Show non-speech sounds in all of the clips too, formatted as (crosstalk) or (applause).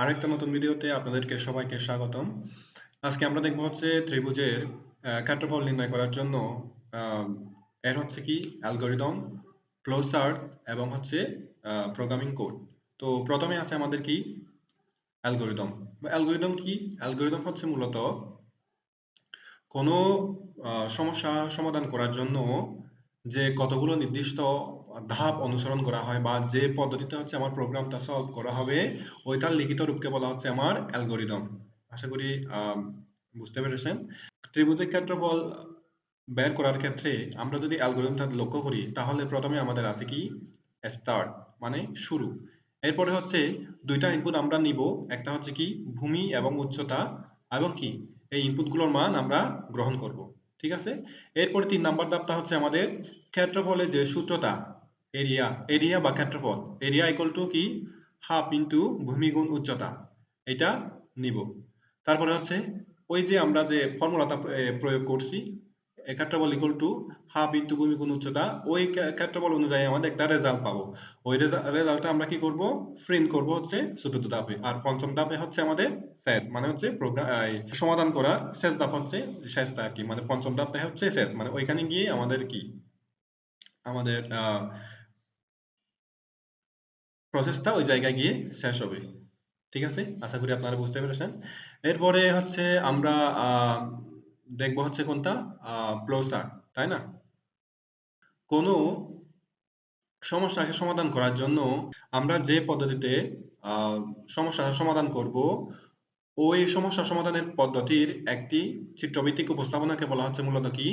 আরেকটা নতুন ভিডিওতে আপনাদেরকে সবাইকে স্বাগতম। আজকে আমরা দেখব হচ্ছে ত্রিভুজের ক্ষেত্রফল নির্ণয় করার জন্য এর হচ্ছে কি? অ্যালগোরিদম ফ্লোচার্ট এবং হচ্ছে প্রোগ্রামিং কোড। তো প্রথমে আছে আমাদের কি? অ্যালগোরিদম। অ্যালগোরিদম কি? অ্যালগোরিদম হচ্ছে মূলত কোনো সমস্যা সমাধান করার জন্য যে কতগুলো নির্দিষ্ট ধাপ অনুসরণ করা হয় বা যে পদ্ধতিতে হচ্ছে আমার প্রোগ্রামটা সলভ করা হবে, ওইটার লিখিত রূপকে বলা হচ্ছে আমার অ্যালগোরিদম। আশা করি বুঝতে পেরেছেন? ত্রিভুজের ক্ষেত্রফল বের করার ক্ষেত্রে আমরা যদি অ্যালগোরিদমটা লক্ষ্য করি, তাহলে প্রথমে আমাদের আছে কি? স্টার্ট মানে শুরু। এরপরে হচ্ছে দুইটা ইনপুট আমরা নিব, একটা হচ্ছে কি? ভূমি এবং উচ্চতা, এবং কি? এই ইনপুটগুলোর মান আমরা গ্রহণ করব। ঠিক আছে? এরপরে তিন নাম্বার ধাপটা হচ্ছে আমাদের ক্ষেত্রফলের যে সূত্রটা এরিয়া এরিয়া বা ক্ষেত্রফল। এরিয়া ইকুয়াল টু কি? হাফ ইন্টু ভূমি গুণ উচ্চতা। এটা নিব। তারপরে হচ্ছে, ওই যে আমরা যে ফর্মুলাটা প্রয়োগ করছি ক্ষেত্রফল ইকুয়াল টু হাফ ইন্টু ভূমি গুণ উচ্চতা, ওই ক্ষে- ক্ষেত্রফল অনুযায়ী আমাদের একটা রেজাল্ট পাবো। ওই রেজাল্টটা আমরা কি করব? প্রিন্ট করব হচ্ছে চতুর্থ ধাপে। আর পঞ্চম ধাপে হচ্ছে আমাদের শেষ মানে হচ্ছে সমাধান করার শেষ ধাপ হচ্ছে শেষটা আর কি। মানে পঞ্চম ধাপটা হচ্ছে শেষ। মানে ওইখানে গিয়ে আমাদের কি? আমাদের প্রসেসটা ওই জায়গায় গিয়ে শেষ হবে। ঠিক আছে? আশা করি আপনারা বুঝতে পেরেছেন। এরপরে হচ্ছে আমরা দেখব হচ্ছে কোনটা? ফ্লোচার্ট তাই না? কোনো সমস্যাকে সমাধান করার জন্য আমরা যে পদ্ধতিতে আহ, সমস্যার সমাধান করব ওই সমস্যা সমাধানের পদ্ধতির একটি চিত্রভিত্তিক উপস্থাপনাকে বলা হচ্ছে মূলত কি?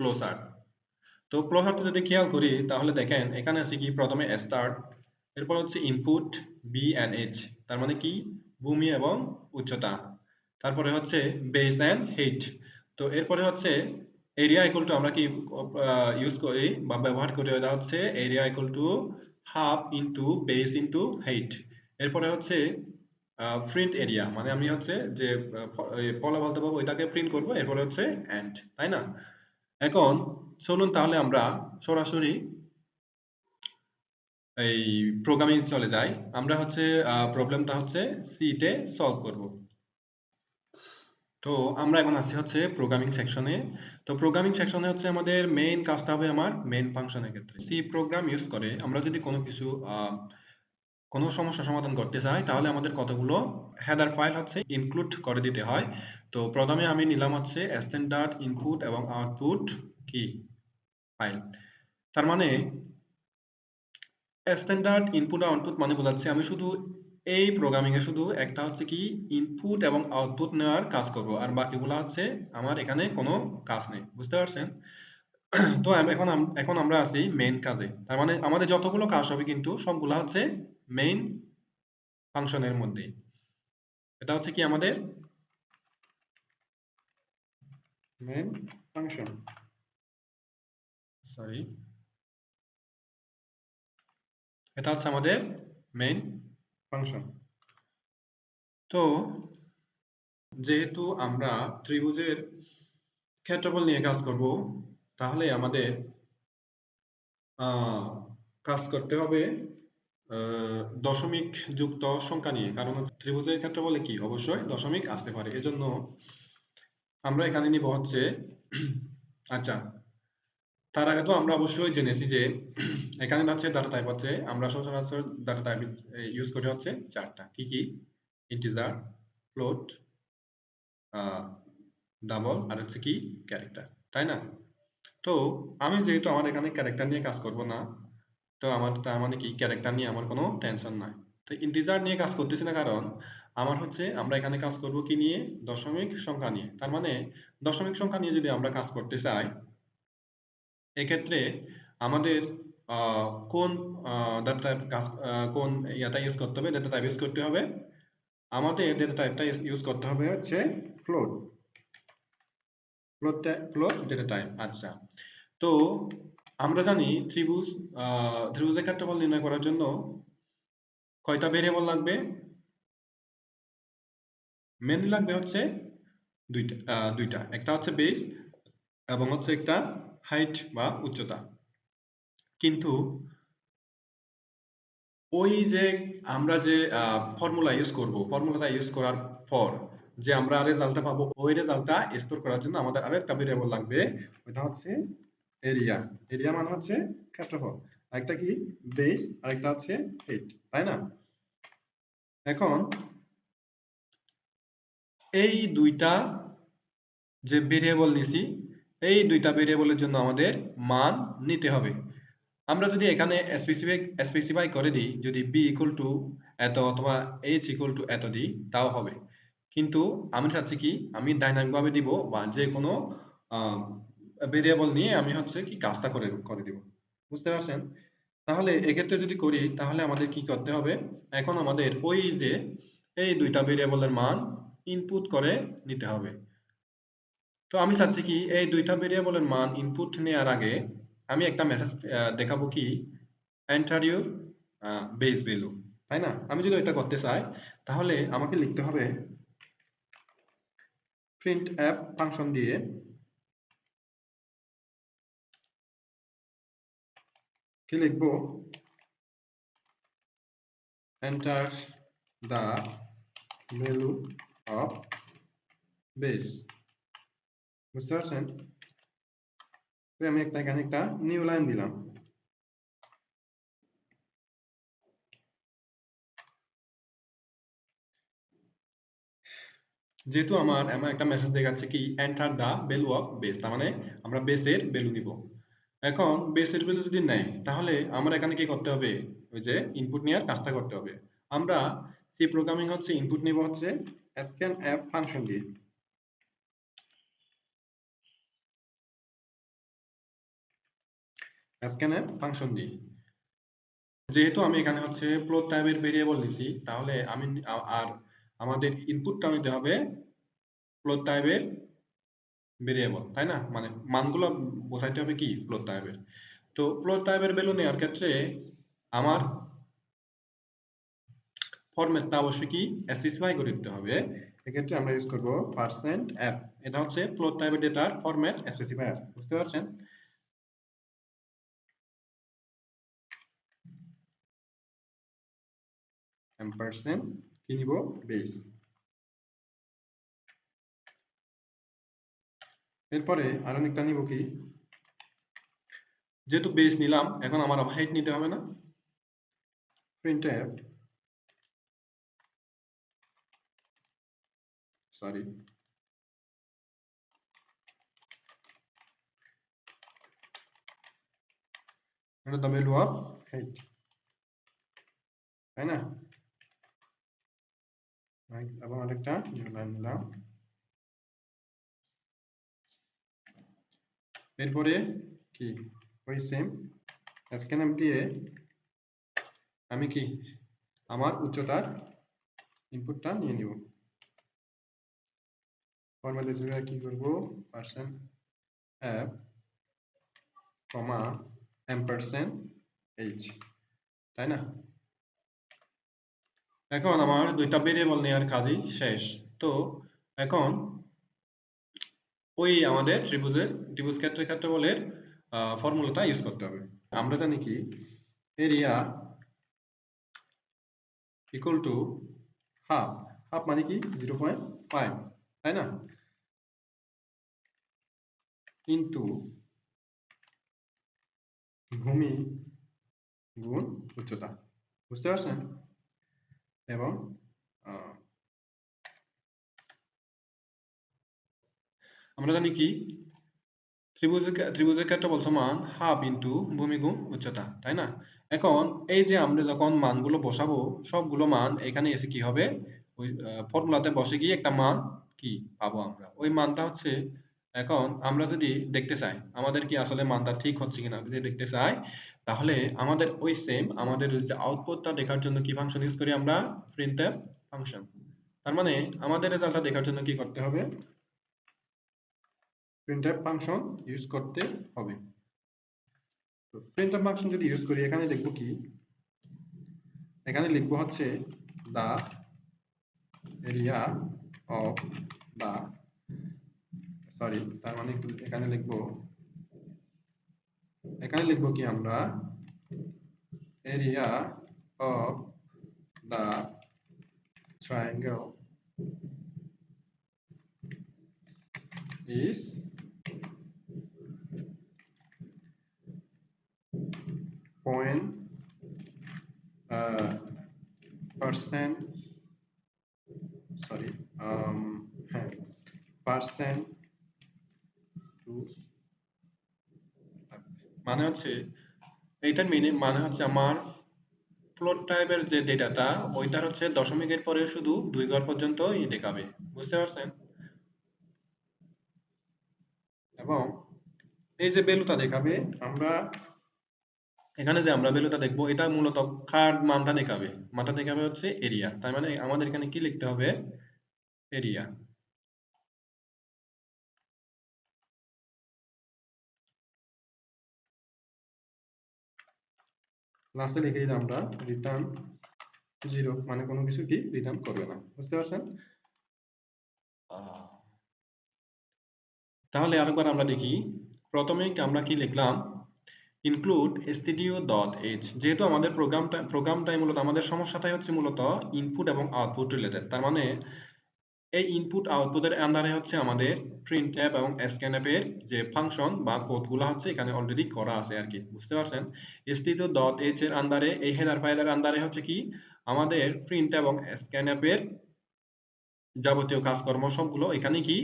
ফ্লোচার্ট তো ফ্লোচার্ট যদি খেয়াল করি তাহলে দেখেন এখানে আছে কি? প্রথমে স্টার্ট এরপর হচ্ছে ইনপুট বি এন্ড এইচ তার মানে কি? ভূমি এবং উচ্চতা। তারপরে হচ্ছে বেস এন্ড হেইট তো এরপরে হচ্ছে এরিয়া ইকুয়াল টু আমরা কি ইউজ করি বা ব্যবহার করি? ওটা হচ্ছে area equal to half into base into height এরপরে হচ্ছে প্রিন্ট এরিয়া মানে আমি হচ্ছে যে ফলা বলতে পারব ওইটাকে প্রিন্ট করব, এরপরে হচ্ছে এন্ড তাই না? এখন, চলুন তাহলে আমরা সরাসরি এই প্রোগ্রামিং চলে যাই। আমরা হচ্ছে প্রবলেমটা হচ্ছে সি তে সলভ করব। তো আমরা এখন আসছি হচ্ছে প্রোগ্রামিং সেকশনে তো প্রোগ্রামিং সেকশনে হচ্ছে আমাদের মেইন কাজটা হবে আমার মেইন ফাংশনের ক্ষেত্রে। সি প্রোগ্রাম ইউজ করে আমরা যদি কোনো কিছু কোনো সমস্যা সমাধান করতে চাই, তাহলে আমাদের কতগুলো হেডার ফাইল হচ্ছে ইনক্লুড করে দিতে হয়। তো প্রথমে আমি নিলাম হচ্ছে স্ট্যান্ডার্ড ইনপুট এবং আউটপুট কি? ফাইল তার মানে স্ট্যান্ডার্ড ইনপুট আউটপুট মানে বোঝাচ্ছে আমি শুধু এই প্রোগ্রামিং এ শুধু একটা হচ্ছে কি ইনপুট এবং আউটপুট নেওয়ার কাজ করব, আর বাকিগুলো হচ্ছে আমার এখানে কোনো কাজ নেই, বুঝতে পারছেন? (clears throat) তো এখন এখন আমরা আছি মেইন কাজে, তার মানে আমাদের যতগুলো কাজ হবে কিন্তু সবগুলো হচ্ছে মেইন ফাংশনের মধ্যে এটা হচ্ছে কি আমাদের মেইন ফাংশন সরি এটা হচ্ছে আমাদের মেইন ফাংশন তো যেহেতু আমরা ত্রিভুজের ক্ষেত্রফল নিয়ে কাজ করব, তাহলে আমাদের কাজ করতে হবে দশমিক যুক্ত সংখ্যা নিয়ে। কারণ ত্রিভুজের ক্ষেত্রফলে কি? অবশ্যই দশমিক আসতে পারে। এজন্য আমরা এখানে নিব হচ্ছে আচ্ছা তার আগে তো আমরা অবশ্যই জেনেছি যে এখানে হচ্ছে ডাটা টাইপ হচ্ছে, আমরা সচরাচর ডাটা টাইপ ইউজ করি হচ্ছে চারটা। কি কি? ইন্টিজার ফ্লোট ডাবল আর হচ্ছে কি? ক্যারেক্টার তাই না? তো আমি যেহেতু আমার এখানে ক্যারেক্টার নিয়ে কাজ করব না, তো আমার তার মানে কি? ক্যারেক্টার নিয়ে আমার কোনো টেনশন নাই। তো ইন্টিজার নিয়ে কাজ করতেছি না কারণ আমার হচ্ছে আমরা এখানে কাজ করব কি নিয়ে? দশমিক সংখ্যা নিয়ে। তার মানে দশমিক সংখ্যা নিয়ে যদি আমরা কাজ করতে চাই এক্ষেত্রে আমাদের কোন ডাটা টাইপ কাজ কোন ইয়াটা ইউজ করতে হবে ডেটা টাইপ ইউজ করতে হবে। আমাদের ডেটা টাইপটা ইউজ করতে হবে হচ্ছে float float float data type আচ্ছা। তো আমরা জানি ত্রিভুজ ত্রিভুজের ক্ষেত্রফল নির্ণয় করার জন্য কয়টা ভেরিয়েবল লাগবে? মেনলি লাগবে হচ্ছে দুইটা দুইটা। একটা হচ্ছে বেস এবং হচ্ছে একটা হাইট বা উচ্চতা। কিন্তু ওই যে আমরা যে ফর্মুলা ইউজ করব ফর্মুলাটা ইউজ করার পর যে আমরা রেজাল্টটা পাবো, ওই রেজাল্টটা স্টোর করার জন্য আমাদের আরও একটা ভেরিয়েবল লাগবে ওটা হচ্ছে এরিয়া এরিয়া মানে হচ্ছে ক্ষেত্রফল। একটা কি? বেস আরেকটা হচ্ছে হেড তাই না? এখন এই দুইটা যে ভেরিয়েবল নিছি এই দুইটা ভেরিয়েবলের জন্য আমাদের মান নিতে হবে। আমরা যদি এখানে স্পেসিফাই স্পেসিফাই করে দিই, যদি বি ইকুয়াল টু এত অথবা এইচ ইকুয়াল টু এত দিই, তাও হবে। কিন্তু আমি চাচ্ছি কি, আমি ডাইনামিক ভাবে দিব বা যে কোনো ভেরিয়েবল নিয়ে আমি হচ্ছে কি কাজটা করে করে দিব। বুঝতে পারছেন? তাহলে এক্ষেত্রে যদি করি, তাহলে আমাদের কি করতে হবে? এখন আমাদের ওই যে, এই দুইটা ভেরিয়েবলের মান ইনপুট করে নিতে হবে। তো আমি চাচ্ছি কি এই দুইটা ভেরিয়েবলের মান ইনপুট নেওয়ার আগে আমি একটা মেসেজ দেখাবো কি? এন্টার ইউর বেস ভ্যালু তাই না? আমি যদি এটা করতে চাই, তাহলে আমাকে লিখতে হবে প্রিন্ট অ্যাপ ফাংশন দিয়ে কি লিখব? Enter the value of base বুঝতে পারছেন? আমি একটা, এখানে একটা নিউ লাইন দিলাম। যেহেতু আমার এমন একটা মেসেজ দেখাচ্ছে কি enter the value of base তার মানে আমরা বেসের ভ্যালু নিব। এখন বেসের ভ্যালু যদি নেয় তাহলে আমরা এখানে কি করতে হবে? ওই যে ইনপুট নেওয়ার কাজটা করতে হবে। আমরা সি প্রোগ্রামিং হচ্ছে ইনপুট নিব হচ্ছে স্ক্যান অ্যাপ ফাংশন দিয়ে। অ্যাপ ফাংশন দিয়ে যেহেতু আমি এখানে হচ্ছে ফ্লোট টাইপের ভেরিয়েবল নিছি, তাহলে আমি আর আমাদের ইনপুটটা নিতে হবে ফ্লোট টাইপের ভেরিয়েবল তাই না? মানে মানগুলো বোঝাইতে হবে কি ফ্লোট টাইপের তো ফ্লোট টাইপের ভ্যালু নেওয়ার ক্ষেত্রে আমার ফরম্যাটটা অবশ্যই কি? স্পেসিফাই করে দিতে হবে। এক্ষেত্রে আমরা ইউজ করব পার্সেন্ট অ্যাপ এটা হচ্ছে ফ্লোট টাইপের ডেটার ফরম্যাট স্পেসিফায়ার বুঝতে পারছেন? এম্পারসেন্ট কি নিব? বেস এরপরে আরও একটা নিব কি? যেহেতু বেস নিলাম, এখন আমার হাইট নিতে হবে না। প্রিন্ট সরি এটা দ্য ভ্যালু অফ হাইট এবং আরেকটা নিলাম। এরপরে কি? ওই সেম স্ক্যান দিয়ে আমি কি? আমার উচ্চতার ইনপুটটা নিয়ে নিব। হিসেবে কি করব? Percent f comma ampersand H তাই না? এখন আমার দুইটা ভেরিয়েবল নেওয়ার কাজই শেষ। তো এখন ওই আমাদের ত্রিভুজের, ত্রিভুজ ক্ষেত্রের ক্ষেত্রফলের ফর্মুলাটা ইউজ করতে হবে। আমরা জানি কি? Area equal to half half মানে কি? জিরো পয়েন্ট ফাইভ তাই না? ইন্টু ভূমি গুণ উচ্চতা। বুঝতে পারছেন? এবং আমরা জানি কি? ত্রিভুজের ত্রিভুজের ক্ষেত্রফল সমান হাফ ইন্টু ভূমি গুণ উচ্চতা, তাই না? এখন এই যে আমরা যখন মানগুলো বসাবো, সবগুলো মান এখানে এসে কি হবে? ওই ফর্মুলাতে বসে গিয়ে একটা মান কি পাবো আমরা? ওই মানটা হচ্ছে, এখন আমরা যদি দেখতে চাই, আমাদের কি আসলে মানটা ঠিক হচ্ছে কিনা? যদি দেখতে চাই তাহলে আমাদের ওই সেম আমাদের যে আউটপুটটা দেখার জন্য কি ফাংশন ইউজ করি আমরা? প্রিন্টএফ ফাংশন তার মানে আমাদের রেজাল্টটা দেখার জন্য কি করতে হবে? প্রিন্টএফ ফাংশন ইউজ করতে হবে। তো প্রিন্টএফ ফাংশন যদি ইউজ করি, এখানে লিখব কি? এখানে লিখব হচ্ছে the area of the sorry তার মানে এখানে লিখব এখানে লিখব কি আমরা area triangle is point uh, percent sorry um হ্যাঁ percent to মানে হচ্ছে, এইটার মিনিং মানে হচ্ছে আমার ফ্লোট টাইপের যে ডেটাটা ওইটার হচ্ছে দশমিকের পরে শুধু দুই ঘর পর্যন্ত ই দেখাবে। বুঝতে পারছেন? এবং এই যে ভ্যালুটা দেখাবে, আমরা এখানে যে আমরা ভ্যালুটা দেখব, এটা মূলত কার মানটা দেখাবে। মানটা দেখাবে হচ্ছে এরিয়া তার মানে আমাদের এখানে কি লিখতে হবে? এরিয়া লাস্টে লিখে দিলাম আমরা রিটার্ন জিরো মানে কোনো কিছু কি রিটার্ন করবে না। বুঝতে পারছেন? তাহলে আরেকবার আমরা দেখি, প্রথমে আমরা কি লিখলাম? ইনক্লুড studio ডট এইচ যেহেতু আমাদের প্রোগ্রামটা প্রোগ্রামটাই মূলত আমাদের সমস্যাটাই হচ্ছে মূলত ইনপুট এবং আউটপুট রিলেটেড তার মানে এই ইনপুট আউটপুটের আন্ডারে হচ্ছে আমাদের প্রিন্ট অ্যাপ এবং স্ক্যান অ্যাপের যে ফাংশন বা কোডগুলো হচ্ছে এখানে অলরেডি করা আছে আর কি বুঝতে পারছেন? studio ডট এইচ এর আন্ডারে এই হেডার ফাইলের আন্ডারে হচ্ছে কি? আমাদের প্রিন্ট এবং স্ক্যান অ্যাপের যাবতীয় কাজকর্ম সবগুলো এখানে কি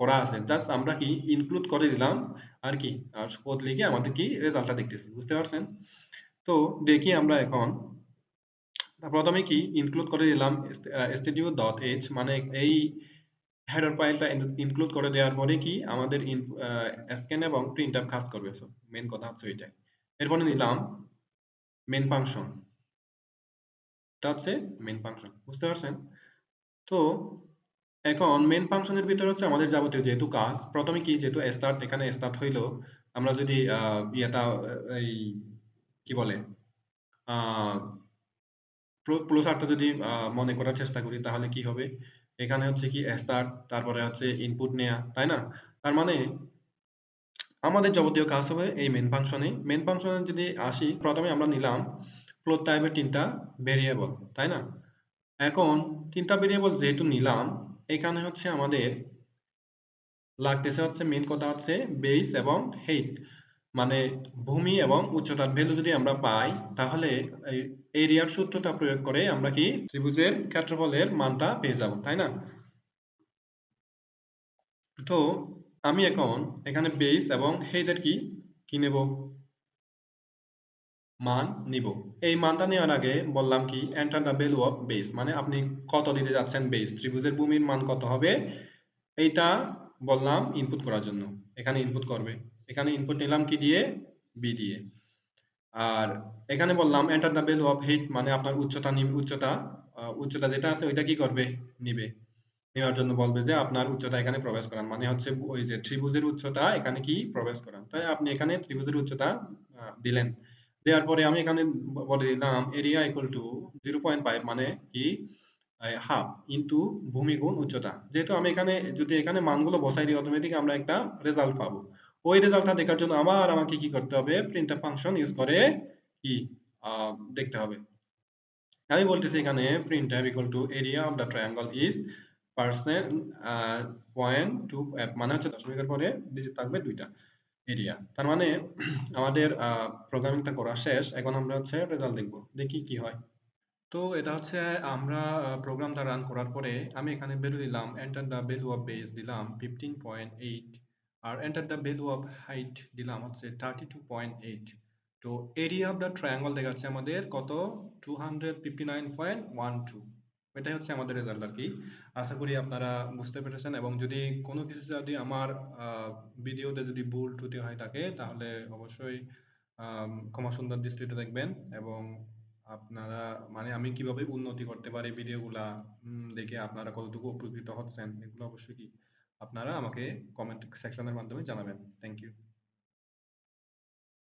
করা আছে? জাস্ট আমরা কি ইনক্লুড করে দিলাম আর কি আর কোড লিখে আমাদের কি রেজাল্টটা দেখতেছি, বুঝতে পারছেন? তো দেখি আমরা এখন প্রথমে কি ইনক্লুড করে দিলাম স্টুডিও ডট এইচ মানে এই হেডার ফাইলটা ইনক্লুড করে দেওয়ার পরে কি আমাদের স্ক্যান এবং প্রিন্ট আপ কাজ করবে। মেন কথা হচ্ছে ওইটাই এরপরে নিলাম মেন ফাংশন এটা হচ্ছে মেন ফাংশন বুঝতে পারছেন? তো এখন মেন ফাংশনের ভিতরে হচ্ছে আমাদের যাবতীয় যেহেতু কাজ, প্রথমে কি যেহেতু স্টার্ট এখানে স্টার্ট হইল, আমরা যদি ইয়েটা, এই, কি বলে? ক্লোজারটা যদি মনে করার চেষ্টা করি, তাহলে কি হবে? এখানে হচ্ছে কি স্টার্ট তারপরে হচ্ছে ইনপুট নেয়া, তাই না? তার মানে আমাদের যাবতীয় কাজ হবে এই মেন ফাংশনে মেন ফাংশনে যদি আসি, প্রথমে আমরা নিলাম ফ্লোট টাইপের তিনটা ভেরিয়েবল তাই না? এখন তিনটা ভেরিয়েবল যেহেতু নিলাম, এখানে হচ্ছে আমাদের লাগতেছে হচ্ছে মেন কথা হচ্ছে বেস এবং হেইট মানে ভূমি এবং উচ্চতার ভ্যালু যদি আমরা পাই, তাহলে এরিয়ার সূত্রটা প্রয়োগ করে আমরা কি ত্রিভুজের ক্ষেত্রফলের মানটা পেয়ে যাব, তাই না? তো আমি এখন এখানে বেস এবং হেইটের কি কি নেব? মান নিব। এই মানটা নেওয়ার আগে বললাম কি enter the value of base মানে আপনি কত দিতে যাচ্ছেন বেস ত্রিভুজের ভূমির মান কত হবে? এইটা বললাম ইনপুট করার জন্য। এখানে ইনপুট করবে। এখানে ইনপুট নিলাম কি দিয়ে? বি দিয়ে। আর এখানে বললাম enter the value of height মানে আপনার উচ্চতা উচ্চতা উচ্চতা যেটা আছে ওইটা কি করবে? নিবে। নেওয়ার জন্য বলবে যে আপনার উচ্চতা এখানে প্রবেশ করান মানে হচ্ছে ওই যে ত্রিভুজের উচ্চতা এখানে কি প্রবেশ করান তাই আপনি এখানে ত্রিভুজের উচ্চতা দিলেন। দেওয়ার পরে আমি এখানে বলে দিলাম area equal to zero point five মানে কি? হাফ ইন্টু ভূমি গুণ উচ্চতা। যেহেতু আমি এখানে, যদি এখানে মানগুলো বসাই দিই অটোমেটিক আমরা একটা রেজাল্ট পাবো। ওই রেজাল্টটা দেখার জন্য আমার আমাকে কি করতে হবে? প্রিন্টএফ ফাংশন ইউজ করে কি? দেখতে হবে। আমি বলতেছি এখানে printf equal to area of the triangle is percent point two মানে হচ্ছে দশমিকের পরে ডিজিট থাকবে দুইটা এরিয়া তার মানে আমাদের প্রোগ্রামিংটা করা শেষ। এখন আমরা হচ্ছে রেজাল্ট দেখব। দেখি কি হয়। তো এটা হচ্ছে আমরা প্রোগ্রামটা রান করার পরে আমি এখানে ভ্যালু দিলাম enter the value of base দিলাম fifteen point eight R enter the value of height দিলাম হচ্ছে থার্টি টু পয়েন্ট এইট তো এরিয়া অফ দ্য ট্রায়াঙ্গল দেখাচ্ছে আমাদের কত? Two hundred fifty nine point one two এটাই হচ্ছে আমাদের রেজাল্ট আর কি। আশা করি আপনারা বুঝতে পেরেছেন এবং যদি কোনো কিছু যদি আমার ভিডিওতে যদি ভুল ত্রুটি হয়ে থাকে, তাহলে অবশ্যই ক্ষমা সুন্দর দৃষ্টিতে দেখবেন এবং আপনারা মানে আমি কীভাবে উন্নতি করতে পারি ভিডিওগুলা দেখে আপনারা কতটুকু উপকৃত হচ্ছেন, এগুলো অবশ্যই কি আপনারা আমাকে কমেন্ট সেকশনের মাধ্যমে জানাবেন। Thank you